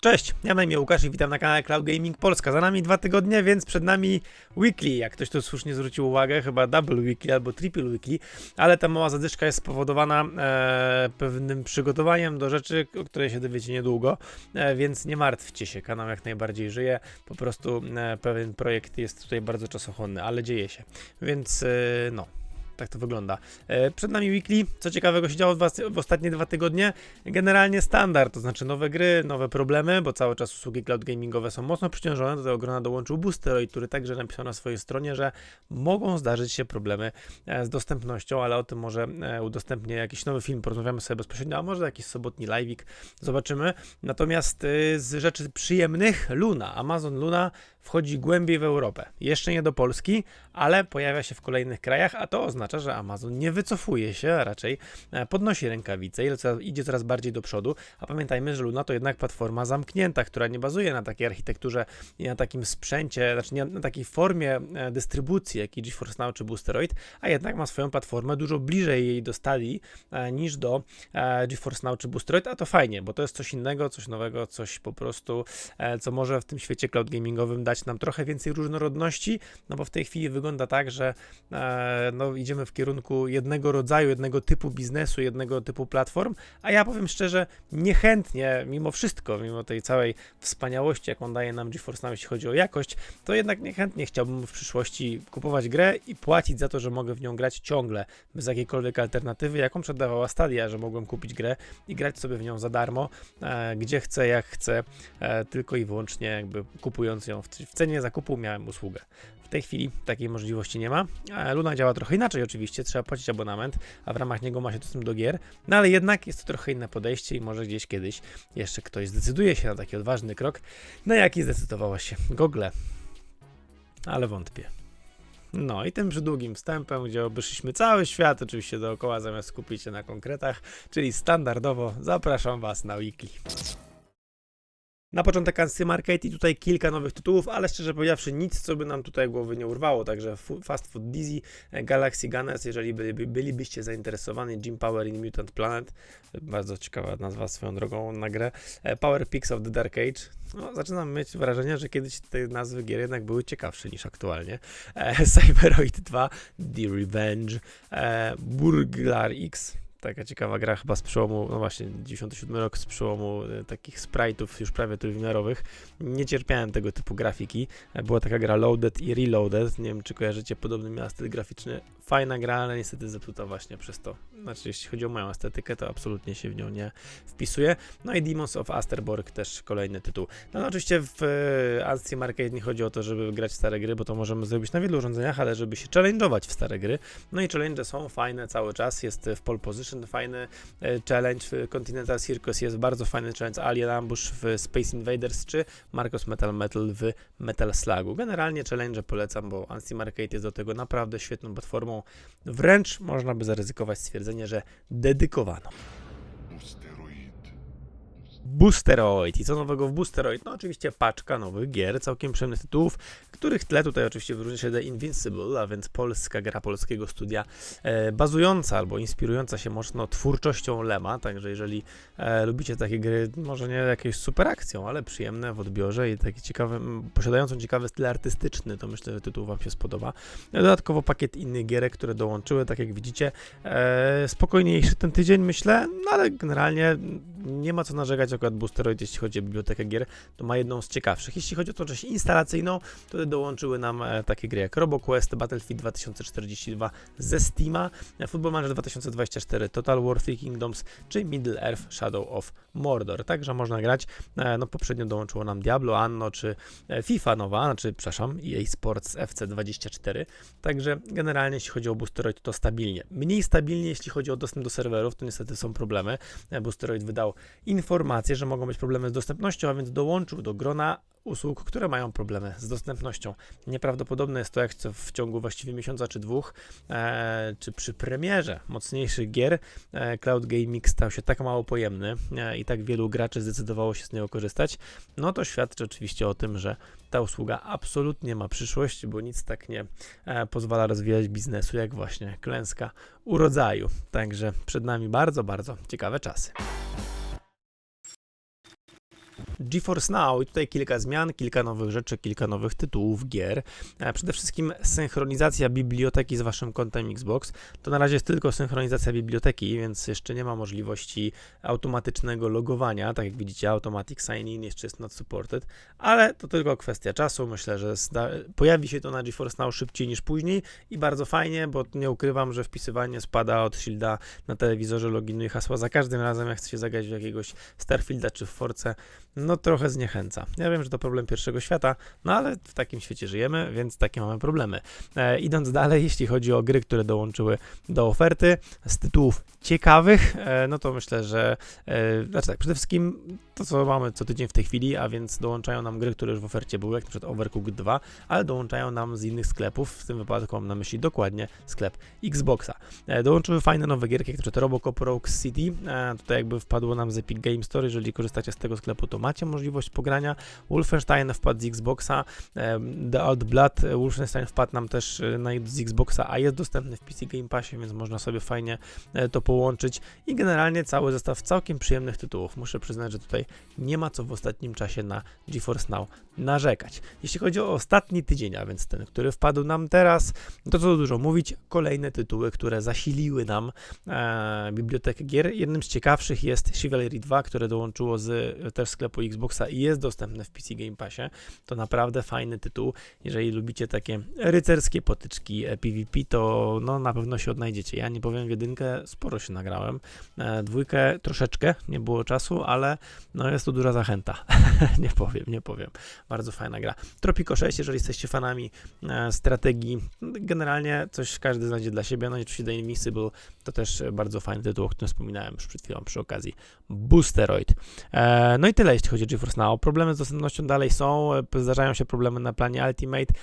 Cześć, ja na imię Łukasz i witam na kanale Cloud Gaming Polska. Za nami dwa tygodnie, więc przed nami weekly. Jak ktoś tu słusznie zwrócił uwagę, chyba double weekly albo triple weekly, ale ta mała zadyszka jest spowodowana e, pewnym przygotowaniem do rzeczy, o której się dowiecie niedługo, e, więc nie martwcie się, kanał jak najbardziej żyje. Po prostu e, pewien projekt jest tutaj bardzo czasochłonny, ale dzieje się. Więc e, no. Tak to wygląda. E, Przed nami weekly. Co ciekawego się działo w, ostatnie dwa tygodnie? Generalnie standard, to znaczy nowe gry, nowe problemy, bo cały czas usługi cloud gamingowe są mocno przyciążone. Do tego grona dołączył Boosteroid, który także napisał na swojej stronie, że mogą zdarzyć się problemy e, z dostępnością, ale o tym może e, udostępnię jakiś nowy film, porozmawiamy sobie bezpośrednio, a może jakiś sobotni live'ik, zobaczymy. Natomiast z rzeczy przyjemnych, Luna, Amazon Luna wchodzi głębiej w Europę. Jeszcze nie do Polski, ale pojawia się w kolejnych krajach, a to oznacza, że Amazon nie wycofuje się, a raczej e, podnosi rękawice i idzie coraz bardziej do przodu. A pamiętajmy, że Luna to jednak platforma zamknięta, która nie bazuje na takiej architekturze i na takim sprzęcie, znaczy nie na takiej formie e, dystrybucji, jak i GeForce Now czy Boosteroid, a jednak ma swoją platformę dużo bliżej jej do Stadia e, niż do GeForce Now czy Boosteroid, a to fajnie, bo to jest coś innego, coś nowego, coś po prostu, co może w tym świecie cloud gamingowym dać nam trochę więcej różnorodności, no bo w tej chwili wygląda tak, że e, no, idziemy w kierunku jednego rodzaju, jednego typu biznesu, jednego typu platform, a ja powiem szczerze, niechętnie, mimo wszystko, mimo tej całej wspaniałości, jaką daje nam GeForce Now, jeśli chodzi o jakość, to jednak niechętnie chciałbym w przyszłości kupować grę i płacić za to, że mogę w nią grać ciągle, bez jakiejkolwiek alternatywy, jaką przedawała Stadia, że mogłem kupić grę i grać sobie w nią za darmo, e, gdzie chcę, jak chcę, e, tylko i wyłącznie jakby kupując ją w, w cenie zakupu miałem usługę. W tej chwili takiej możliwości nie ma. Luna działa trochę inaczej oczywiście, trzeba płacić abonament, a w ramach niego ma się dostęp do gier, no ale jednak jest to trochę inne podejście i może gdzieś kiedyś jeszcze ktoś zdecyduje się na taki odważny krok, na jaki zdecydowała się Google. Ale wątpię. No i tym przydługim wstępem, gdzie obeszliśmy cały świat oczywiście dookoła, zamiast skupić się na konkretach, czyli standardowo zapraszam Was na weekly. Na początek Ancy Market i tutaj kilka nowych tytułów, ale szczerze powiedziawszy nic, co by nam tutaj głowy nie urwało, także Fast Food Dizzy, e, Galaxy Gunners, jeżeli byliby, bylibyście zainteresowani, Jim Power in Mutant Planet, bardzo ciekawa nazwa swoją drogą na grę, e, Power Pix of the Dark Age, no, zaczynam mieć wrażenie, że kiedyś te nazwy gier jednak były ciekawsze niż aktualnie, e, Cyberoid 2, The Revenge, e, Burglar X, Taka ciekawa gra chyba z przełomu, no właśnie, 97 rok z przełomu e, takich sprite'ów już prawie trójwymiarowych. Nie cierpiałem tego typu grafiki. E, Była taka gra Loaded i Reloaded. Nie wiem, czy kojarzycie, podobny miała styl graficzny. Fajna gra, ale niestety zepsuta właśnie przez to. Znaczy, jeśli chodzi o moją estetykę, to absolutnie się w nią nie wpisuje. No i Demons of Asterborg też kolejny tytuł. No, no oczywiście w e, Anstream Arcade nie chodzi o to, żeby grać stare gry, bo to możemy zrobić na wielu urządzeniach, ale żeby się challenge'ować w stare gry. No i challenge są fajne cały czas. Jest w pole position fajny e, challenge, w Continental Circus jest bardzo fajny challenge Alien Ambush w Space Invaders czy Marcos Metal Metal w Metal Slugu. Generalnie challenge polecam, bo Ansteam Arcade jest do tego naprawdę świetną platformą. Wręcz można by zaryzykować stwierdzenie, że dedykowano. Steroid. Boosteroid. I co nowego w Boosteroid? No oczywiście paczka nowych gier, całkiem przyjemnych tytułów, których tle tutaj oczywiście wyróżnia się The Invincible, a więc polska gra polskiego studia, e, bazująca albo inspirująca się mocno twórczością Lema, także jeżeli e, lubicie takie gry, może nie jakieś super akcją, ale przyjemne w odbiorze i taki ciekawy, m, posiadającą ciekawy styl artystyczny, to myślę, że tytuł Wam się spodoba. Dodatkowo pakiet innych gierek, które dołączyły, tak jak widzicie, e, spokojniejszy ten tydzień, myślę, no ale generalnie nie ma co narzekać akurat Boosteroid, jeśli chodzi o bibliotekę gier, to ma jedną z ciekawszych. Jeśli chodzi o tą część instalacyjną, to dołączyły nam e, takie gry jak RoboQuest, Battlefield 2042 ze Steama, e, Football Manager 2024, Total War Three Kingdoms czy Middle Earth Shadow of Mordor. Także można grać. E, No poprzednio dołączyło nam Diablo, Anno czy FIFA nowa, znaczy, przepraszam, EA Sports FC24. Także generalnie jeśli chodzi o Boosteroid to stabilnie. Mniej stabilnie jeśli chodzi o dostęp do serwerów, to niestety są problemy. Boosteroid wydał informację, że mogą być problemy z dostępnością, a więc dołączył do grona usług, które mają problemy z dostępnością. Nieprawdopodobne jest to, jak w ciągu właściwie miesiąca czy dwóch, e, czy przy premierze mocniejszych gier, e, cloud gaming stał się tak mało pojemny e, i tak wielu graczy zdecydowało się z niego korzystać, no to świadczy oczywiście o tym, że ta usługa absolutnie ma przyszłość, bo nic tak nie e, pozwala rozwijać biznesu, jak właśnie klęska urodzaju. Także przed nami bardzo, bardzo ciekawe czasy. GeForce Now i tutaj kilka zmian, kilka nowych rzeczy, kilka nowych tytułów, gier. E, Przede wszystkim synchronizacja biblioteki z waszym kontem Xbox. To na razie jest tylko synchronizacja biblioteki, więc jeszcze nie ma możliwości automatycznego logowania. Tak jak widzicie, Automatic Sign-in jeszcze jest not supported, ale to tylko kwestia czasu. Myślę, że pojawi się to na GeForce Now szybciej niż później i bardzo fajnie, bo nie ukrywam, że wpisywanie spada od Shielda na telewizorze loginu i hasła za każdym razem, jak chce się zagrać w jakiegoś Starfielda czy w Force, no trochę zniechęca. Ja wiem, że to problem pierwszego świata, no ale w takim świecie żyjemy, więc takie mamy problemy. E, idąc dalej, jeśli chodzi o gry, które dołączyły do oferty, z tytułów ciekawych, e, no to myślę, że e, znaczy tak, przede wszystkim to, co mamy co tydzień w tej chwili, a więc dołączają nam gry, które już w ofercie były, jak przykład Overcooked 2, ale dołączają nam z innych sklepów, w tym wypadku mam na myśli dokładnie sklep Xboxa. E, dołączyły fajne nowe gierki, jak przykład Robocop Rogue City, e, tutaj jakby wpadło nam z Epic Game Store, jeżeli korzystacie z tego sklepu, to macie możliwość pogrania. Wolfenstein wpadł z Xboxa, The Old Blood, e, Wolfenstein wpadł nam też e, na, z Xboxa, a jest dostępny w PC Game Passie, więc można sobie fajnie e, to połączyć i generalnie cały zestaw całkiem przyjemnych tytułów. Muszę przyznać, że tutaj nie ma co w ostatnim czasie na GeForce Now narzekać. Jeśli chodzi o ostatni tydzień, a więc ten, który wpadł nam teraz, to co dużo mówić, kolejne tytuły, które zasiliły nam e, bibliotekę gier. Jednym z ciekawszych jest Chivalry 2, które dołączyło z też sklepu Xboxa i jest dostępne w PC Game Passie. To naprawdę fajny tytuł. Jeżeli lubicie takie rycerskie potyczki e, PvP, to no, na pewno się odnajdziecie. Ja nie powiem w jedynkę, sporo się nagrałem. E, dwójkę troszeczkę, nie było czasu, ale no, jest to duża zachęta. nie powiem, nie powiem. Bardzo fajna gra. Tropico 6, jeżeli jesteście fanami e, strategii, generalnie coś każdy znajdzie dla siebie. No i oczywiście The Invisible to też bardzo fajny tytuł, o którym wspominałem już przed chwilą przy okazji Boosteroid. E, no i tyle, jeśli chodzi o GeForce Now. Problemy z dostępnością dalej są, e, zdarzają się problemy na planie Ultimate,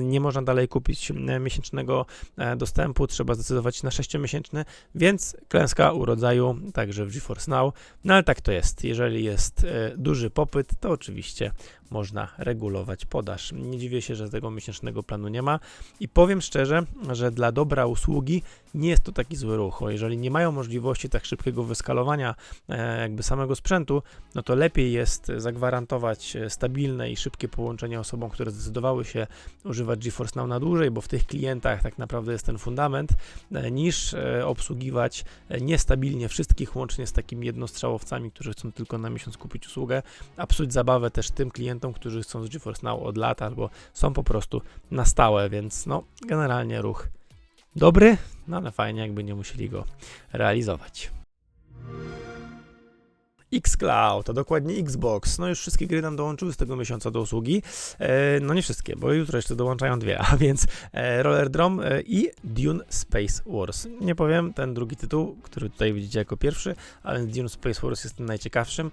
nie można dalej kupić e, miesięcznego e, dostępu, trzeba zdecydować się na 6-miesięczny, więc klęska urodzaju także w GeForce Now. No ale tak to jest. Jeżeli jest duży popyt, to oczywiście można regulować podaż. Nie dziwię się, że tego miesięcznego planu nie ma i powiem szczerze, że dla dobra usługi nie jest to taki zły ruch. O, jeżeli nie mają możliwości tak szybkiego wyskalowania e, jakby samego sprzętu, no to lepiej jest zagwarantować stabilne i szybkie połączenie osobom, które zdecydowały się używać GeForce Now na dłużej, bo w tych klientach tak naprawdę jest ten fundament, e, niż e, obsługiwać niestabilnie wszystkich, łącznie z takimi jednostrzałowcami, którzy chcą tylko na miesiąc kupić usługę, a psuć zabawę też tym klientom, którzy chcą z GeForce Now od lat albo są po prostu na stałe, więc no generalnie ruch dobry, no ale fajnie jakby nie musieli go realizować. Xcloud, a dokładnie Xbox. No już wszystkie gry nam dołączyły z tego miesiąca do usługi. E, no nie wszystkie, bo jutro jeszcze dołączają dwie, a więc e, Roller Drum e, i Dune Space Wars. Nie powiem, ten drugi tytuł, który tutaj widzicie jako pierwszy, a więc Dune Space Wars jest tym najciekawszym.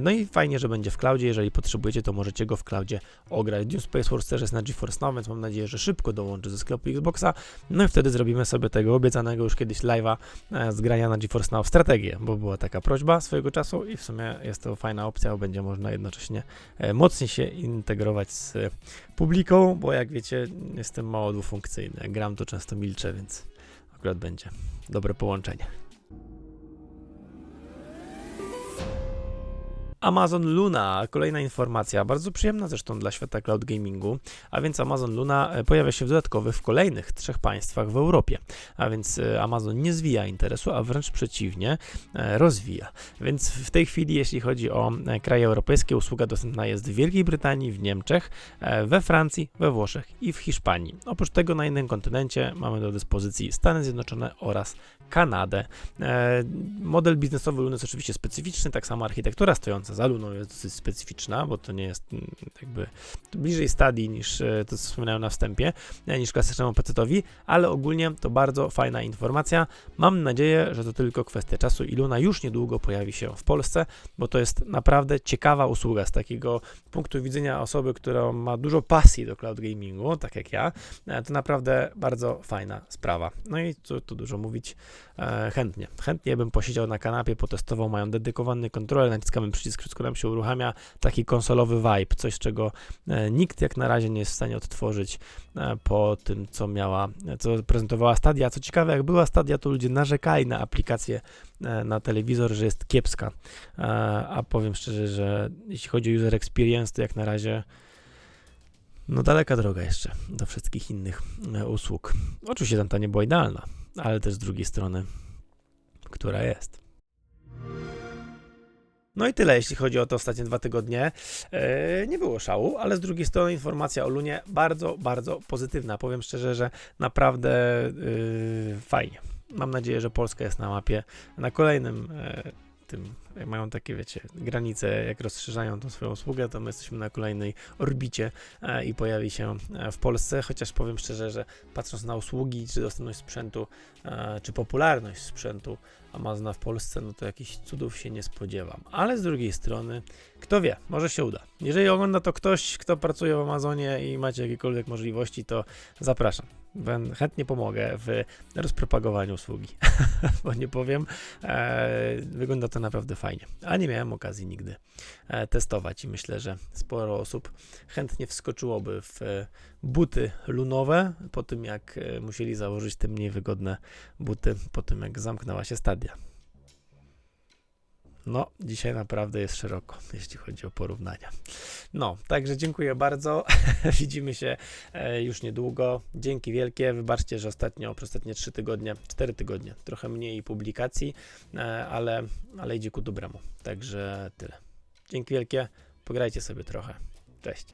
No i fajnie, że będzie w cloudzie. Jeżeli potrzebujecie, to możecie go w cloudzie ograć. Dune Space Wars też jest na GeForce Now, więc mam nadzieję, że szybko dołączy ze sklepu Xboxa. No i wtedy zrobimy sobie tego obiecanego już kiedyś live'a e, z grania na GeForce Now w strategię, bo była taka prośba swojego czasu i w sumie jest to fajna opcja, bo będzie można jednocześnie e, mocniej się integrować z publiką, bo jak wiecie, jestem mało dwufunkcyjny. Jak gram, to często milczę, więc akurat będzie dobre połączenie. Amazon Luna, kolejna informacja, bardzo przyjemna zresztą dla świata cloud gamingu, a więc Amazon Luna e, pojawia się w dodatkowych w kolejnych trzech państwach w Europie, a więc e, Amazon nie zwija interesu, a wręcz przeciwnie, e, rozwija. Więc w tej chwili, jeśli chodzi o kraje europejskie, usługa dostępna jest w Wielkiej Brytanii, w Niemczech, we Francji, we Włoszech i w Hiszpanii. Oprócz tego na innym kontynencie mamy do dyspozycji Stany Zjednoczone oraz Kanadę. Model biznesowy Luny jest oczywiście specyficzny, tak samo architektura stojąca za Luną jest dosyć specyficzna, bo to nie jest mm, jakby bliżej stadii niż e, to, co wspominałem na wstępie, e, niż klasycznemu PC-towi, ale ogólnie to bardzo fajna informacja. Mam nadzieję, że to tylko kwestia czasu i Luna już niedługo pojawi się w Polsce, bo to jest naprawdę ciekawa usługa z takiego punktu widzenia osoby, która ma dużo pasji do cloud gamingu, tak jak ja. E, To naprawdę bardzo fajna sprawa. No i co tu dużo mówić, chętnie. Chętnie bym posiedział na kanapie, potestował, mają dedykowany kontroler, naciskamy przycisk wszystko nam się uruchamia, taki konsolowy vibe, coś czego e, nikt jak na razie nie jest w stanie odtworzyć e, po tym, co miała, co prezentowała Stadia. Co ciekawe, jak była Stadia, to ludzie narzekali na aplikację e, na telewizor, że jest kiepska, E, a powiem szczerze, że jeśli chodzi o user experience, to jak na razie no daleka droga jeszcze do wszystkich innych e, usług. Oczywiście tam ta nie była idealna, ale też z drugiej strony, która jest. No i tyle, jeśli chodzi o te ostatnie dwa tygodnie. E, nie było szału, ale z drugiej strony informacja o Lunie bardzo, bardzo pozytywna. Powiem szczerze, że naprawdę yy, fajnie. Mam nadzieję, że Polska jest na mapie na kolejnym e, tym, mają takie, wiecie, granice, jak rozszerzają tą swoją usługę, to my jesteśmy na kolejnej orbicie e, i pojawi się e, w Polsce, chociaż powiem szczerze, że patrząc na usługi, czy dostępność sprzętu, e, czy popularność sprzętu Amazona w Polsce, no to jakichś cudów się nie spodziewam. Ale z drugiej strony, kto wie, może się uda. Jeżeli ogląda to ktoś, kto pracuje w Amazonie i macie jakiekolwiek możliwości, to zapraszam. Chętnie pomogę w rozpropagowaniu usługi, bo nie powiem, e, wygląda to naprawdę fajnie. A nie miałem okazji nigdy e, testować i myślę, że sporo osób chętnie wskoczyłoby w e, buty lunowe po tym, jak e, musieli założyć te mniej wygodne buty po tym, jak zamknęła się stadia. No, dzisiaj naprawdę jest szeroko, jeśli chodzi o porównania. No, także dziękuję bardzo. Widzimy się e, już niedługo. Dzięki wielkie. Wybaczcie, że ostatnio, przez ostatnie 3 tygodnie, 4 tygodnie, trochę mniej publikacji, e, ale, ale idzie ku dobremu. Także tyle. Dzięki wielkie. Pograjcie sobie trochę. Cześć.